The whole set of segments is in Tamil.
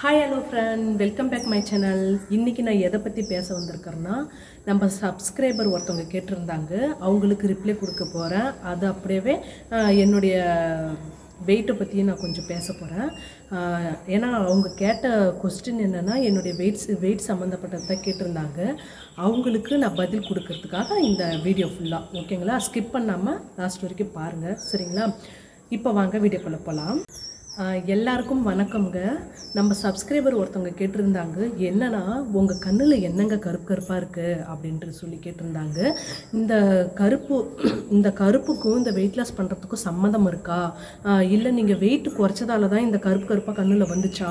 Hi hello friend welcome back my channel இன்றைக்கி நான் எதை பற்றி பேச வந்திருக்கிறேன்னா நம்ம சப்ஸ்கிரைபர் ஒருத்தவங்க கேட்டிருந்தாங்க. அவங்களுக்கு ரிப்ளை கொடுக்க போகிறேன் அது அப்படியே என்னுடைய வெயிட்டை பற்றியும் நான் கொஞ்சம் பேச போகிறேன் ஏன்னா அவங்க கேட்ட கொஸ்டின் என்னென்னா என்னுடைய வெயிட்ஸ் வெயிட் சம்மந்தப்பட்டது தான் கேட்டிருந்தாங்க. அவங்களுக்கு நான் பதில் கொடுக்கறதுக்காக இந்த வீடியோ ஃபுல்லாக ஓகேங்களா ஸ்கிப் பண்ணாமல் லாஸ்ட் வரைக்கும் பாருங்கள் சரிங்களா? இப்போ வாங்க வீடியோக்குள்ளே போகலாம் எல்லாருக்கும் வணக்கம்ங்க. நம்ம சப்ஸ்கிரைபர் ஒருத்தவங்க கேட்டிருந்தாங்க என்னன்னா உங்கள் கண்ணில் என்னங்க கருப்பு கருப்பாக இருக்குது அப்படின்ட்டு சொல்லி கேட்டிருந்தாங்க. இந்த கருப்பு இந்த கருப்புக்கும் இந்த வெயிட் லாஸ் பண்ணுறதுக்கும் சம்மந்தம் இருக்கா? இல்லை நீங்கள் வெயிட் குறைச்சதால தான் இந்த கருப்பு கருப்பாக கண்ணில் வந்துச்சா?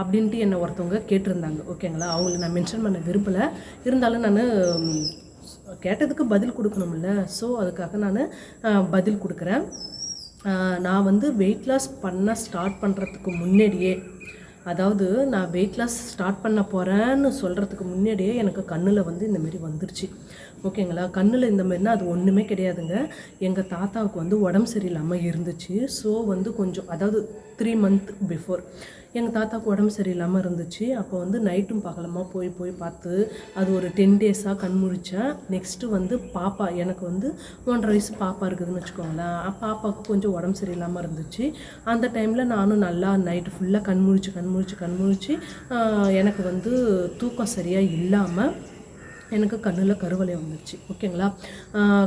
அப்படின்ட்டு என்னை ஒருத்தவங்க கேட்டிருந்தாங்க. ஓகேங்களா? அவங்கள நான் மென்ஷன் பண்ண விரும்பலை. இருந்தாலும் நான் கேட்டதுக்கு பதில் கொடுக்கணும்ல. ஸோ அதுக்காக நான் பதில் கொடுக்குறேன். நான் வந்து வெயிட் லாஸ் பண்ண ஸ்டார்ட் பண்ணுறதுக்கு முன்னாடியே அதாவது நான் வெயிட் லாஸ் ஸ்டார்ட் பண்ண போகிறேன்னு சொல்கிறதுக்கு முன்னாடியே எனக்கு கண்ணில் வந்து இந்தமாரி வந்துருச்சு. ஓகேங்களா கண்ணில் இந்த மாதிரினா அது ஒன்றுமே கிடையாதுங்க. எங்கள் தாத்தாவுக்கு வந்து உடம்பு சரியில்லாமல் இருந்துச்சு. ஸோ வந்து கொஞ்சம் அதாவது த்ரீ மந்த் பிஃபோர் எங்கள் தாத்தாவுக்கு உடம்பு சரியில்லாமல் இருந்துச்சு. அப்போ வந்து நைட்டும் பகலமாக போய் போய் பார்த்து அது ஒரு டென் டேஸாக கண்முழித்தேன் நெக்ஸ்ட்டு வந்து பாப்பா எனக்கு வந்து ஒன்றரை வயசு பாப்பா இருக்குதுன்னு வச்சுக்கோங்களேன். பாப்பாவுக்கு கொஞ்சம் உடம்பு சரியில்லாமல் இருந்துச்சு. அந்த டைமில் நானும் நல்லா நைட்டு ஃபுல்லாக கண் கண்முழிச்சு கண்முழிச்சு கண் எனக்கு வந்து தூக்கம் சரியாக இல்லாமல் எனக்கு கண்ணில் கருவலை வந்துச்சு. ஓகேங்களா?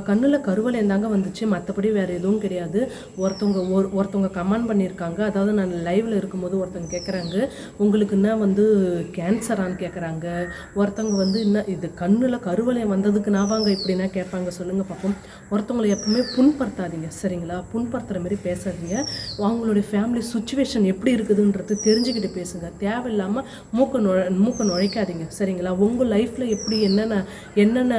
கண்ணில் கருவலை தாங்க வந்துச்சு. மற்றபடி வேறு எதுவும் கிடையாது. ஒருத்தவங்க ஒரு ஒருத்தவங்க கமெண்ட் பண்ணியிருக்காங்க. அதாவது நான் லைவில் இருக்கும்போது ஒருத்தவங்க கேட்குறாங்க உங்களுக்கு என்ன வந்து கேன்சரான்னு கேட்குறாங்க ஒருத்தவங்க வந்து என்ன இது கண்ணில் கருவலை வந்ததுக்கு நான் வாங்க இப்படின்னா கேட்பாங்க. சொல்லுங்கள் பார்ப்போம் ஒருத்தவங்களை எப்பவுமே புண்படுத்தாதீங்க. சரிங்களா? புண்படுத்துகிற மாதிரி பேசாதீங்க. அவங்களுடைய ஃபேமிலி சுச்சுவேஷன் எப்படி இருக்குதுன்றது தெரிஞ்சுக்கிட்டு பேசுங்க. தேவையில்லாமல் மூக்க நுழ மூக்க நுழைக்காதீங்க. சரிங்களா? உங்கள் லைஃப்பில் எப்படி என்னென்ன என்னென்ன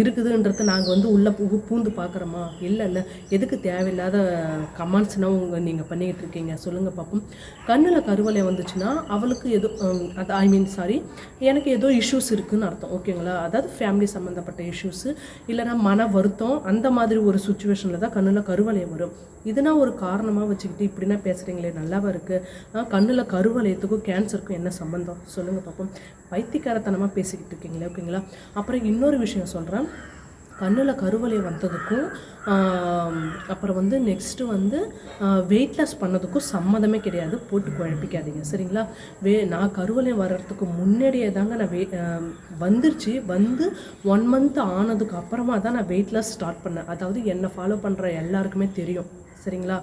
இருக்குதுன்றத நாங்கள் வந்து உள்ளே பூ பூந்து பார்க்குறோமா இல்லை இல்லை. எதுக்கு தேவையில்லாத கமெண்ட்ஸ்னால் உங்கள் நீங்கள் பண்ணிக்கிட்டு இருக்கீங்க? சொல்லுங்கள் பார்ப்போம் கண்ணில் கருவலை வந்துச்சுன்னா அவளுக்கு ஏதோ அது ஐ மீன் சாரி எனக்கு ஏதோ இஷ்யூஸ் இருக்குன்னு அர்த்தம். ஓகேங்களா அதாவது ஃபேமிலி சம்மந்தப்பட்ட இஷ்யூஸு இல்லைன்னா மன வருத்தம் அந்த மாதிரி ஒரு சுச்சுவேஷனில் தான் கண்ணில் கருவலை வரும். இதுனா ஒரு காரணமாக வச்சுக்கிட்டு இப்படின்னா பேசுகிறீங்களே நல்லாவா இருக்குது கண்ணில் கருவலயத்துக்கும் கேன்சருக்கும் என்ன சம்மந்தம் சொல்லுங்கள் பார்ப்போம் பைத்தியக்காரத்தனமாக பேசிக்கிட்டு இருக்கீங்களே ஓகேங்களா அப்புறம் இன்னொரு விஷயம் சொல்கிறேன் கண்ணில் கருவலை வந்ததுக்கும் அப்புறம் வந்து நெக்ஸ்ட்டு வந்து வெயிட் லாஸ் பண்ணதுக்கும் சம்மதமே கிடையாது. போட்டு குழப்பிக்காதீங்க. சரிங்களா? வே நான் கருவலை வர்றதுக்கு முன்னாடியே தாங்க நான் வெய் வந்துருச்சு. வந்து ஒன் மந்த் ஆனதுக்கு அப்புறமா தான் நான் வெயிட் லாஸ் ஸ்டார்ட் பண்ணேன். அதாவது என்னை ஃபாலோ பண்ணுற எல்லாருக்குமே தெரியும். சரிங்களா?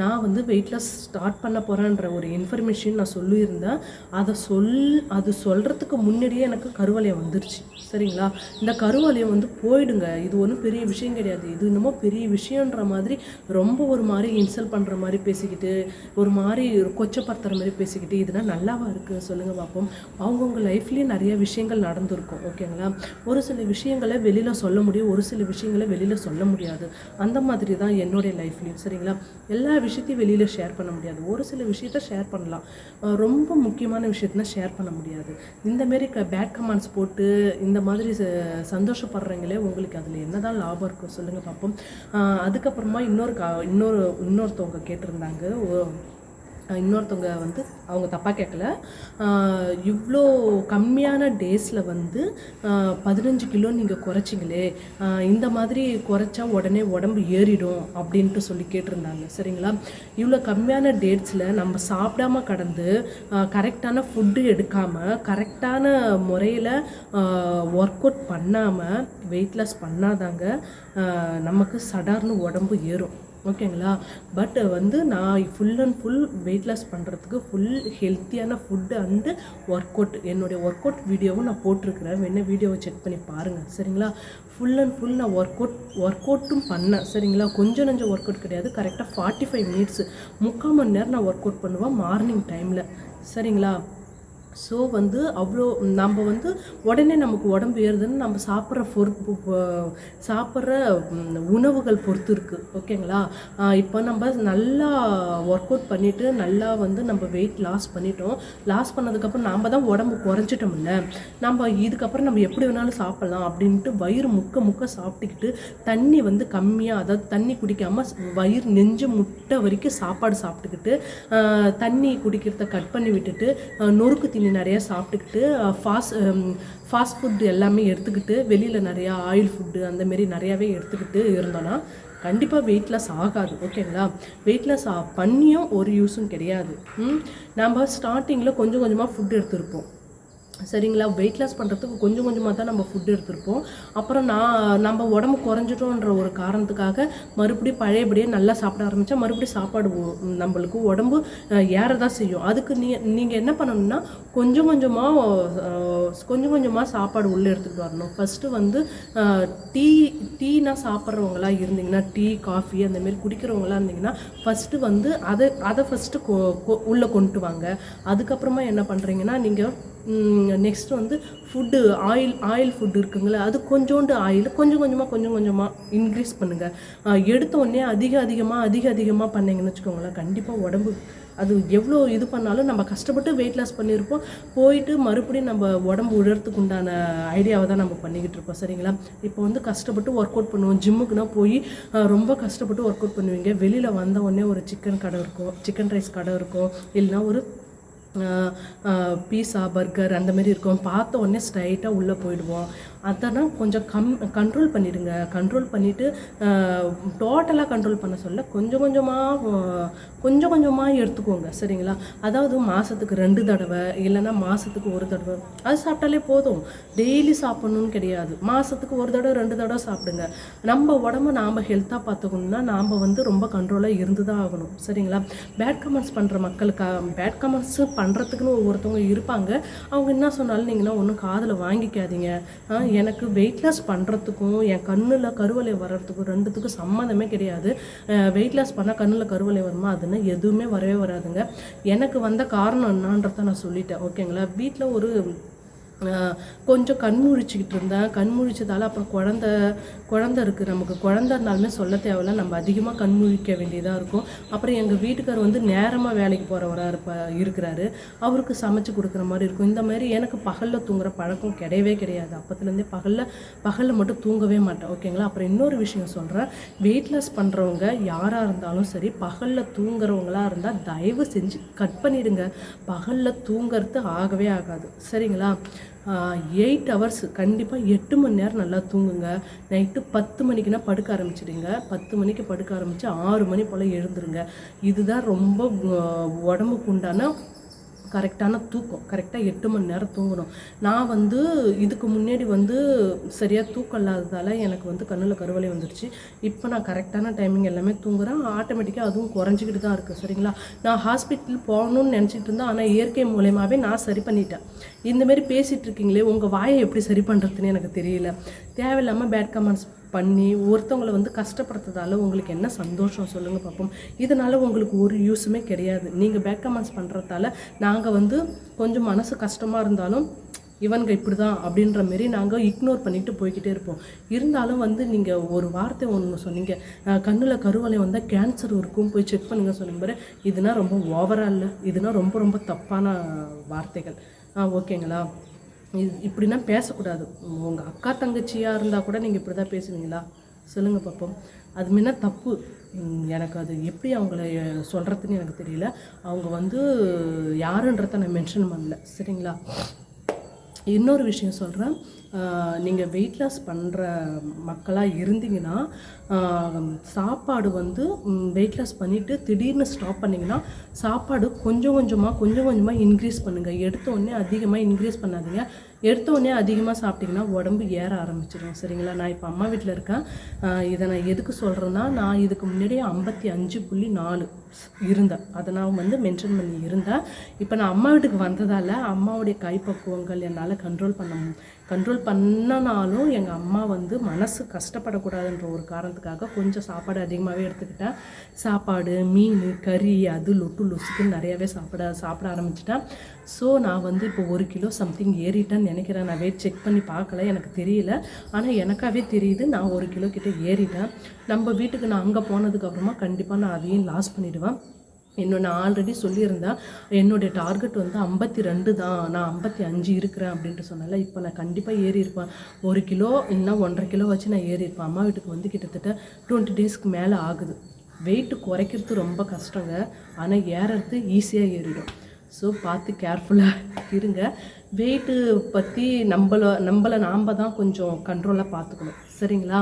நான் வந்து வெயிட் லாஸ் ஸ்டார்ட் பண்ண போகிறேன்ற ஒரு இன்ஃபர்மேஷன் நான் சொல்லியிருந்தேன். அதை சொல் அது சொல்கிறதுக்கு முன்னாடியே எனக்கு கருவளையம் வந்துருச்சு. சரிங்களா? இந்த கருவளையம் வந்து போயிடுங்க. இது ஒன்றும் பெரிய விஷயம் கிடையாது. இது என்னமோ பெரிய விஷயன்ற மாதிரி ரொம்ப ஒரு மாதிரி இன்சல்ட் பண்ணுற மாதிரி பேசிக்கிட்டு ஒரு மாதிரி கொச்சப்படுத்துகிற மாதிரி பேசிக்கிட்டு இதெல்லாம் நல்லாவா இருக்குது சொல்லுங்கள் பார்ப்போம் அவங்கவுங்க லைஃப்லேயும் நிறைய விஷயங்கள் நடந்திருக்கும். ஓகேங்களா? ஒரு சில விஷயங்களை வெளியில் சொல்ல முடியும். ஒரு சில விஷயங்களை வெளியில் சொல்ல முடியாது. அந்த மாதிரி தான் என்னுடைய லைஃப்லேயும் சரிங்களா? எல்லா விஷயத்தையும் வெளியில் ஷேர் பண்ண முடியாது. ஒரு சில விஷயத்த ஷேர் பண்ணலாம். ரொம்ப முக்கியமான விஷயத்தினா ஷேர் பண்ண முடியாது. இந்த மாரி க பேட் கமெண்ட்ஸ் போட்டு இந்த மாதிரி சந்தோஷப்படுறீங்களே உங்களுக்கு அதில் என்னதான் லாபம் இருக்கும் சொல்லுங்கள் பார்ப்போம் அதுக்கப்புறமா இன்னொரு கா இன்னொரு இன்னொருத்தவங்க கேட்டிருந்தாங்க. ஓ- இன்னொருத்தவங்க வந்து அவங்க தப்பாக கேட்கல. இவ்வளோ கம்மியான டேஸில் வந்து பதினஞ்சு கிலோ நீங்கள் குறைச்சிங்களே இந்த மாதிரி குறைச்சா உடனே உடம்பு ஏறிடும் அப்படின்ட்டு சொல்லி கேட்டிருந்தாங்க. சரிங்களா? இவ்வளோ கம்மியான டேட்ஸில் நம்ம சாப்பிடாம கடந்து கரெக்டான ஃபுட்டு எடுக்காமல் கரெக்டான முறையில் ஒர்க் அவுட் பண்ணாமல் வெயிட் லாஸ் பண்ணாதாங்க நமக்கு சடார்னு உடம்பு ஏறும். ஓகேங்களா? பட் வந்து நான் full and full weight loss பண்ணுறதுக்கு ஃபுல் ஹெல்த்தியான ஃபுட்டு அண்டு ஒர்க் அவுட் என்னுடைய ஒர்க் அவுட் வீடியோவும் நான் போட்டிருக்கிறேன். வேணா வீடியோவை செக் பண்ணி பாருங்கள் சரிங்களா? ஃபுல் அண்ட் ஃபுல் நான் ஒர்க் அவுட் ஒர்க் அவுட்டும் பண்ணேன். சரிங்களா? கொஞ்சம் நஞ்சம் ஒர்க் அவுட் கிடையாது. கரெக்டாக ஃபார்ட்டி ஃபைவ் மினிட்ஸ் முக்கால் மணி நேரம் நான் ஒர்க் அவுட் பண்ணுவேன் மார்னிங் டைமில் சரிங்களா? ஸோ வந்து அவ்வளோ நம்ம வந்து உடனே நமக்கு உடம்பு ஏறுதுன்னு நம்ம சாப்பிட்ற பொறுப்பு சாப்பிட்ற உணவுகள் பொறுத்து இருக்குது ஓகேங்களா இப்போ நம்ம நல்லா ஒர்க் அவுட் பண்ணிவிட்டு நல்லா வந்து நம்ம வெயிட் லாஸ் பண்ணிட்டோம். லாஸ் பண்ணதுக்கப்புறம் நாம் தான் உடம்பு குறைஞ்சிட்டோம்ல. நம்ம இதுக்கப்புறம் நம்ம எப்படி வேணாலும் சாப்பிட்லாம் அப்படின்ட்டு வயிறு முக்க முக்க சாப்பிட்டுக்கிட்டு தண்ணி வந்து கம்மியாக அதாவது தண்ணி குடிக்காமல் வயிறு நெஞ்சு முட்டை வரைக்கும் சாப்பாடு சாப்பிட்டுக்கிட்டு தண்ணி குடிக்கிறத கட் பண்ணி விட்டுட்டு நொறுக்கு நொறுக்கு தீனி நிறையா சாப்பிட்டுக்கிட்டு ஃபாஸ்ட் ஃபாஸ்ட் ஃபுட் எல்லாமே எடுத்துக்கிட்டு வெளியில் நிறையா ஆயில் ஃபுட்டு அந்தமாரி நிறையாவே எடுத்துக்கிட்டு இருந்தோன்னா கண்டிப்பாக வெயிட் லாஸ் ஆகாது ஓகேங்களா வெயிட் லாஸ் பண்ணியும் ஒரு யூஸும் கிடையாது. நம்ம ஸ்டார்டிங்கில் கொஞ்சம் கொஞ்சமாக ஃபுட் எடுத்திருப்போம். சரிங்களா? வெயிட் லாஸ் பண்ணுறதுக்கு கொஞ்சம் கொஞ்சமாக தான் நம்ம ஃபுட் எடுத்திருப்போம். அப்புறம் நான் நம்ம உடம்பு குறைஞ்சிட்டோன்ற ஒரு காரணத்துக்காக மறுபடியும் பழையபடியே நல்லா சாப்பிட ஆரம்பித்தா மறுபடியும் சாப்பாடு நம்மளுக்கு உடம்பு அஹ், ஏறதான் செய்யும். அதுக்கு நீ நீங்கள் என்ன பண்ணணும்னா கொஞ்சம் கொஞ்சமாக கொஞ்சம் கொஞ்சமாக சாப்பாடு உள்ளே எடுத்துகிட்டு வரணும். ஃபஸ்ட்டு வந்து டீ டீனா சாப்பிட்றவங்களா இருந்தீங்கன்னா டீ காஃபி அந்தமாரி குடிக்கிறவங்களா இருந்தீங்கன்னா ஃபஸ்ட்டு வந்து அதை அதை ஃபஸ்ட்டு உள்ளே கொண்டு வாங்க. அதுக்கப்புறமா என்ன பண்ணுறீங்கன்னா நீங்கள் நெக்ஸ்ட் வந்து ஃபுட்டு ஆயில் ஆயில் ஃபுட்டு இருக்குங்களே அது கொஞ்சோண்டு ஆயில் கொஞ்சம் கொஞ்சமாக கொஞ்சம் கொஞ்சமாக இன்க்ரீஸ் பண்ணுங்கள் எடுத்த உடனே அதிக அதிகமாக அதிக அதிகமாக பண்ணீங்கன்னு வச்சுக்கோங்களேன் கண்டிப்பாக உடம்பு அது எவ்வளோ இது பண்ணாலும் நம்ம கஷ்டப்பட்டு வெயிட் லாஸ் பண்ணியிருப்போம். போயிட்டு மறுபடியும் நம்ம உடம்பு உழறதுக்கு உண்டான ஐடியாவை தான் நம்ம பண்ணிக்கிட்டு இருப்போம் சரிங்களா? இப்போ வந்து கஷ்டப்பட்டு ஒர்க் அவுட் பண்ணுவோம். ஜிம்முக்குனா போய் ரொம்ப கஷ்டப்பட்டு ஒர்க் அவுட் பண்ணுவீங்க. வெளியில் வந்த உடனே ஒரு சிக்கன் கடை இருக்கும் சிக்கன் ரைஸ் கடை இருக்கும். இல்லைன்னா ஒரு பீஸா பர்கர் அந்த மாதிரி இருக்கும். பார்த்த உடனே ஸ்ட்ரைட்டாக உள்ளே போயிடுவோம். அதெல்லாம் கொஞ்சம் கம் கண்ட்ரோல் பண்ணிடுங்க. கண்ட்ரோல் பண்ணிவிட்டு டோட்டலாக கண்ட்ரோல் பண்ண சொல்ல கொஞ்சம் கொஞ்சமாக கொஞ்சம் கொஞ்சமாக எடுத்துக்கோங்க. சரிங்களா? அதாவது மாதத்துக்கு ரெண்டு தடவை இல்லைன்னா மாதத்துக்கு ஒரு தடவை. அது சாப்பிட்டாலே போதும். டெய்லி சாப்பிட்ணுன்னு கிடையாது. மாதத்துக்கு ஒரு தடவை ரெண்டு தடவை சாப்பிடுங்க. நம்ம உடம்ப நாம் ஹெல்த்தாக பார்த்துக்கணும்னா நாம் வந்து ரொம்ப கண்ட்ரோலாக இருந்து தான் ஆகணும். சரிங்களா? பேட் கமெண்ட்ஸ் பண்ணுற மக்களுக்காக பேட் கமெண்ட்ஸ் பண்ணுறதுக்குன்னு ஒவ்வொருத்தவங்க இருப்பாங்க. அவங்க என்ன சொன்னாலும் நீங்களாம் ஒன்றும் காதில் வாங்கிக்காதீங்க. எனக்கு வெயிட் லாஸ் பண்ணுறதுக்கும் என் கண்ணில் கருவலை வர்றதுக்கும் ரெண்டுத்துக்கும் சம்மந்தமே கிடையாது. வெயிட் லாஸ் பண்ணால் கண்ணில் கருவலை வருமா? அதுன்னு எதுவுமே வரவே வராதுங்க. எனக்கு வந்த காரணம் என்னான்றத நான் சொல்லிட்டேன். ஓகேங்களா? வீட்டில் ஒரு கொஞ்சம் கண் முழிச்சுக்கிட்டு இருந்தேன் கண் முழிச்சதால அப்புறம் குழந்த குழந்த இருக்குது நமக்கு குழந்த இருந்தாலுமே சொல்ல தேவையில்ல. நம்ம அதிகமாக கண் முழிக்க வேண்டியதாக இருக்கும். அப்புறம் எங்கள் வீட்டுக்கார் வந்து நேரமாக வேலைக்கு போகிறவராக இருப்ப இருக்கிறாரு. அவருக்கு சமைச்சு கொடுக்குற மாதிரி இருக்கும். இந்த மாதிரி எனக்கு பகலில் தூங்குற பழக்கம் கிடையவே கிடையாது. அப்போத்துலேருந்தே பகலில் பகலில் மட்டும் தூங்கவே மாட்டேன். ஓகேங்களா? அப்புறம் இன்னொரு விஷயம் சொல்கிறேன் வெயிட் லாஸ் பண்ணுறவங்க யாராக இருந்தாலும் சரி பகலில் தூங்குறவங்களா இருந்தால் தயவு செஞ்சு கட் பண்ணிடுங்க. பகலில் தூங்குறது ஆகவே ஆகாது. சரிங்களா? எயிட் ஹவர்ஸ் கண்டிப்பாக எட்டு மணி நேரம் நல்லா தூங்குங்க. நைட்டு பத்து மணிக்குனா படுக்க ஆரம்பிச்சிடுங்க. பத்து மணிக்கு படுக்க ஆரம்பித்து ஆறு மணி போல் எழுந்துருங்க. இதுதான் ரொம்ப உடம்புக்கு உண்டான கரெக்டான தூக்கம் கரெக்டாக எட்டு மணி நேரம் தூங்கணும். நான் வந்து இதுக்கு முன்னாடி வந்து சரியாக தூக்கம் இல்லாததால் எனக்கு வந்து கண்ணில் கருவலை வந்துருச்சு. இப்போ நான் கரெக்டான டைமிங் எல்லாமே தூங்குறேன். ஆட்டோமேட்டிக்காக அதுவும் குறைஞ்சிக்கிட்டு தான் இருக்குது சரிங்களா? நான் ஹாஸ்பிட்டல் போகணும்னு நினச்சிட்டு இருந்தேன். ஆனால் இயற்கை மூலயமாவே நான் சரி பண்ணிட்டேன். இந்தமாரி பேசிகிட்டு இருக்கீங்களே உங்கள் வாயை எப்படி சரி பண்ணுறதுன்னு எனக்கு தெரியல. தேவையில்லாமல் பேட் கமெண்ட்ஸ் பண்ணி ஒருத்தவங்களை வந்து கஷ்டப்படுத்துறதால உங்களுக்கு என்ன சந்தோஷம் சொல்லுங்கள் பார்ப்போம் இதனால் உங்களுக்கு ஒரு யூஸுமே கிடையாது. நீங்கள் பேட் கமெண்ட்ஸ் பண்ணுறதால நாங்கள் வந்து கொஞ்சம் மனசு கஷ்டமாக இருந்தாலும் இவனுங்க இப்படி தான் அப்படின்ற மாரி நாங்கள் இக்னோர் பண்ணிட்டு போய்கிட்டே இருப்போம். இருந்தாலும் வந்து நீங்கள் ஒரு வார்த்தை ஒன்று சொன்னீங்க. கண்ணில் கருவலை வந்தால் கேன்சர் இருக்கும். போய் செக் பண்ணுங்க சொன்னீங்க பாரு. இதுனா ரொம்ப ஓவராக இல்லை. இதுனா ரொம்ப ரொம்ப தப்பான வார்த்தைகள். ஆ ஓகேங்களா இது இப்படின்னா பேசக்கூடாது. உங்கள் அக்கா தங்கச்சியாக இருந்தால் கூட நீங்கள் இப்படி தான் பேசுவீங்களா? சொல்லுங்கள் பார்ப்போம் அது முன்ன தப்பு. எனக்கு அது எப்படி அவங்கள சொல்கிறதுன்னு எனக்கு தெரியல. அவங்க வந்து யாருன்றத நான் மென்ஷன் பண்ணல. சரிங்களா? இன்னொரு விஷயம் சொல்கிறேன் நீங்கள் வெயிட் லாஸ் பண்ணுற மக்களாக இருந்தீங்கன்னா சாப்பாடு வந்து வெயிட் லாஸ் பண்ணிவிட்டு திடீர்னு ஸ்டாப் பண்ணிங்கன்னா சாப்பாடு கொஞ்சம் கொஞ்சமாக கொஞ்சம் கொஞ்சமாக இன்க்ரீஸ் பண்ணுங்கள் எடுத்த உடனே அதிகமாக இன்க்ரீஸ் பண்ணாதீங்க. எடுத்த உடனே அதிகமாக சாப்பிட்டிங்கன்னா உடம்பு ஏற ஆரம்பிச்சிடும். சரிங்களா? நான் இப்போ அம்மா வீட்டில் இருக்கேன். ஆஹ், இதை நான் எதுக்கு சொல்கிறேன்னா நான் இதுக்கு முன்னாடியே ஐம்பத்தி அஞ்சு புள்ளி நாலு இருந்தேன். அதை நான் வந்து மென்ஷன் பண்ணி இருந்தேன். இப்போ நான் அம்மா வீட்டுக்கு வந்ததால் அம்மாவுடைய கைப்பக்குவங்கள் என்னால் கண்ட்ரோல் பண்ண கண்ட்ரோல் பண்ணனாலும் எங்கள் அம்மா வந்து மனசு கஷ்டப்படக்கூடாதுன்ற ஒரு காரணத்துக்காக கொஞ்சம் சாப்பாடு அதிகமாகவே எடுத்துக்கிட்டேன் சாப்பாடு மீன் கறி அது லொட்டு லொசுக்குன்னு நிறையாவே சாப்பிட சாப்பிட ஆரம்பிச்சிட்டேன் ஸோ நான் வந்து இப்போ ஒரு கிலோ சம்திங் ஏறிட்டேன்னு நினைக்கிறேன். நான் வெயிட் செக் பண்ணி பார்க்கல எனக்கு தெரியல. ஆனால் எனக்காகவே தெரியுது நான் ஒரு கிலோ கிட்டே ஏறிட்டேன். நம்ம வீட்டுக்கு நான் அங்கே போனதுக்கப்புறமா கண்டிப்பாக நான் அதையும் லாஸ் பண்ணிவிடுவேன் என்னோட நான் ஆல்ரெடி சொல்லியிருந்தேன் என்னுடைய டார்கெட் வந்து ஐம்பத்தி ரெண்டு தான். நான் ஐம்பத்தி அஞ்சு இருக்கிறேன் அப்படின்ட்டு சொன்னால இப்போ நான் கண்டிப்பாக ஏறி இருப்பேன். ஒரு கிலோ இல்லைன்னா ஒன்றரை கிலோ வச்சு நான் ஏறி இருப்பேன். அம்மா வீட்டுக்கு வந்து கிட்டத்தட்ட டுவெண்ட்டி டேஸ்க்கு மேலே ஆகுது. வெயிட் குறைக்கிறது ரொம்ப கஷ்டங்க. ஆனால் ஏறுறது ஈஸியாக ஏறிடும். ஸோ பார்த்து கேர்ஃபுல்லாக இருங்க. வெயிட்டு பற்றி நம்மள நம்மளை நாம் தான் கொஞ்சம் கண்ட்ரோலாக பார்த்துக்கணும். சரிங்களா?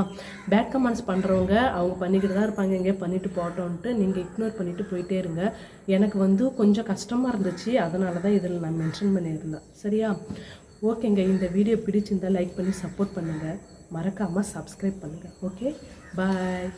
பேக் கமெண்ட்ஸ் பண்ணுறவங்க அவங்க பண்ணிக்கிட்டு தான் இருப்பாங்க. எங்கேயே பண்ணிட்டு போட்டோன்ட்டு நீங்கள் இக்னோர் பண்ணிவிட்டு போயிட்டே இருங்க. எனக்கு வந்து கொஞ்சம் கஷ்டமாக இருந்துச்சு. அதனால தான் இதில் நான் மென்ஷன் பண்ணியிருந்தேன். சரியா? ஓகேங்க. இந்த வீடியோ பிடிச்சிருந்தா லைக் பண்ணி சப்போர்ட் பண்ணுங்கள் மறக்காமல் சப்ஸ்கிரைப் பண்ணுங்கள் ஓகே பாய்